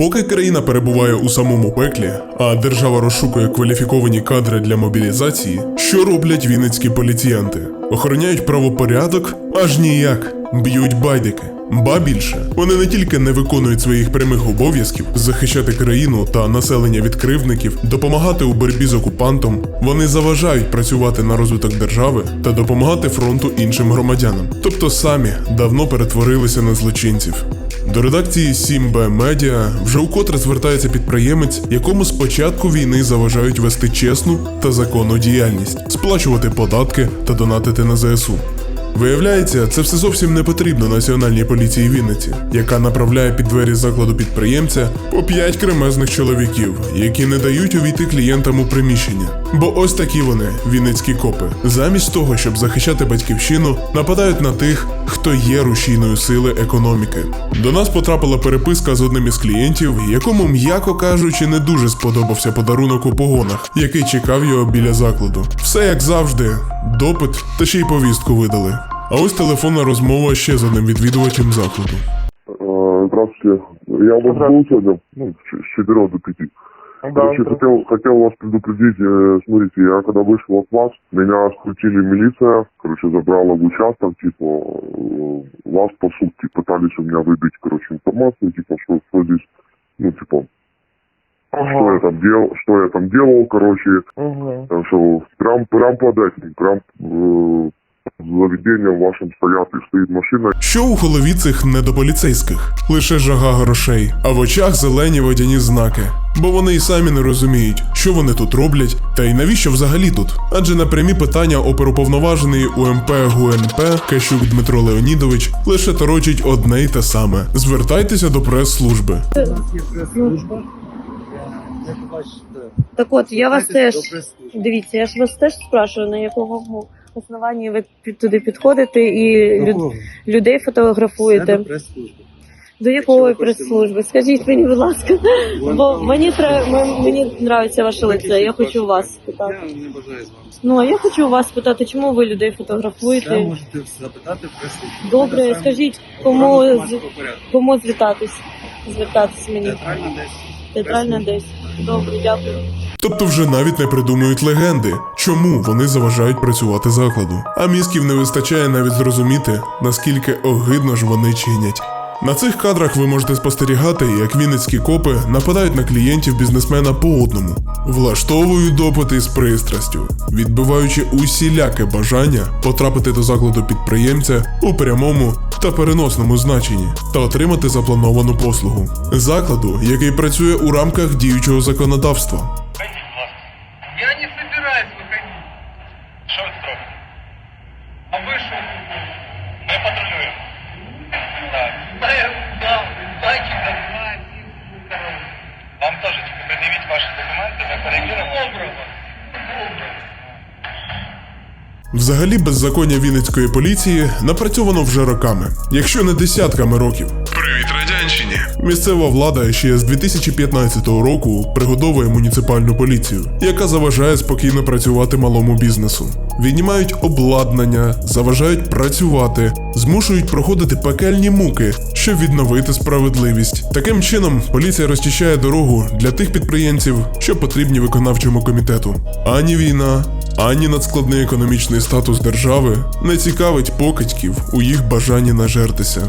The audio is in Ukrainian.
Поки країна перебуває у самому пеклі, а держава розшукує кваліфіковані кадри для мобілізації, що роблять вінницькі поліціянти? Охороняють правопорядок? Аж ніяк. Б'ють байдики. Ба більше, вони не тільки не виконують своїх прямих обов'язків захищати країну та населення від кривдників, допомагати у боротьбі з окупантом, вони заважають працювати на розвиток держави та допомагати фронту іншим громадянам, тобто самі давно перетворилися на злочинців. До редакції 7Б Медіа вже укотре звертається підприємець, якому з початку війни заважають вести чесну та законну діяльність, сплачувати податки та донатити на ЗСУ. Виявляється, це все зовсім не потрібно Національній поліції Вінниці, яка направляє під двері закладу підприємця по п'ять кремезних чоловіків, які не дають увійти клієнтам у приміщення. Бо ось такі вони, вінницькі копи, замість того, щоб захищати батьківщину, нападають на тих, хто є рушійною сили економіки. До нас потрапила переписка з одним із клієнтів, якому, м'яко кажучи, не дуже сподобався подарунок у погонах, який чекав його біля закладу. Все як завжди, допит та ще й повістку видали. А ось телефонна розмова ще з одним відвідувачем закладу. Э, Здравствуйте. Я у вас был сегодня, ну, с 4 до 5. Короче, хотел, хотел вас предупредить, э, смотрите, я когда вышел от вас, меня скрутили милиция, короче, забрала в участок, типа, э, вас по сутки пытались у меня выбить, короче, информацию, типа, что, что здесь, ну, типа, что я там делал, что я там делал, короче, там что, прям, прям под этим, прям, э, заведением вашим стоят, и стоит машина, Що у голові цих недополіцейських? Лише жага грошей, а в очах зелені водяні знаки. Бо вони і самі не розуміють, що вони тут роблять, та й навіщо взагалі тут. Адже на прямі питання оперуповноважений УМП ГУНП Кащук Дмитро Леонідович лише торочить одне й те саме: звертайтеся до прес-служби. Так от, я вас теж дивіться, я ж вас теж спрашую, на якому основанні ви під- туди підходите і люд, людей Це фотографуєте. До якої прес-служби? Скажіть мені, будь ласка, бо мені треба мені подобається ваше лице. Я хочу у вас спитати. Я не бажаю з вами. Ну а я хочу у вас спитати, чому ви людей фотографуєте? можете запитати в прес-службі. Добре, скажіть, кому з- кому звертатись? Звертатись мені Театральна десь. театральна десь. Добре, дякую. Тобто вже навіть не придумують легенди, чому вони заважають працювати закладу. А мізків не вистачає навіть зрозуміти, наскільки огидно ж вони чинять. На цих кадрах ви можете спостерігати, як вінницькі копи нападають на клієнтів бізнесмена по одному, влаштовують допити з пристрастю, відбиваючи усіляке бажання потрапити до закладу підприємця у прямому та переносному значенні та отримати заплановану послугу закладу, який працює у рамках діючого законодавства. Я не собираюсь выходить. Что вы тут робите? А вы что? Взагалі, беззаконня Вінницької поліції напрацьовано вже роками, якщо не десятками років. Привіт, радянщині! Місцева влада ще з 2015 року пригодовує муніципальну поліцію, яка заважає спокійно працювати малому бізнесу. Віднімають обладнання, заважають працювати, змушують проходити пекельні муки, щоб відновити справедливість. Таким чином, поліція розчищає дорогу для тих підприємців, що потрібні виконавчому комітету. Ані війна, ані надскладний економічний статус держави не цікавить покидьків у їх бажанні нажертися.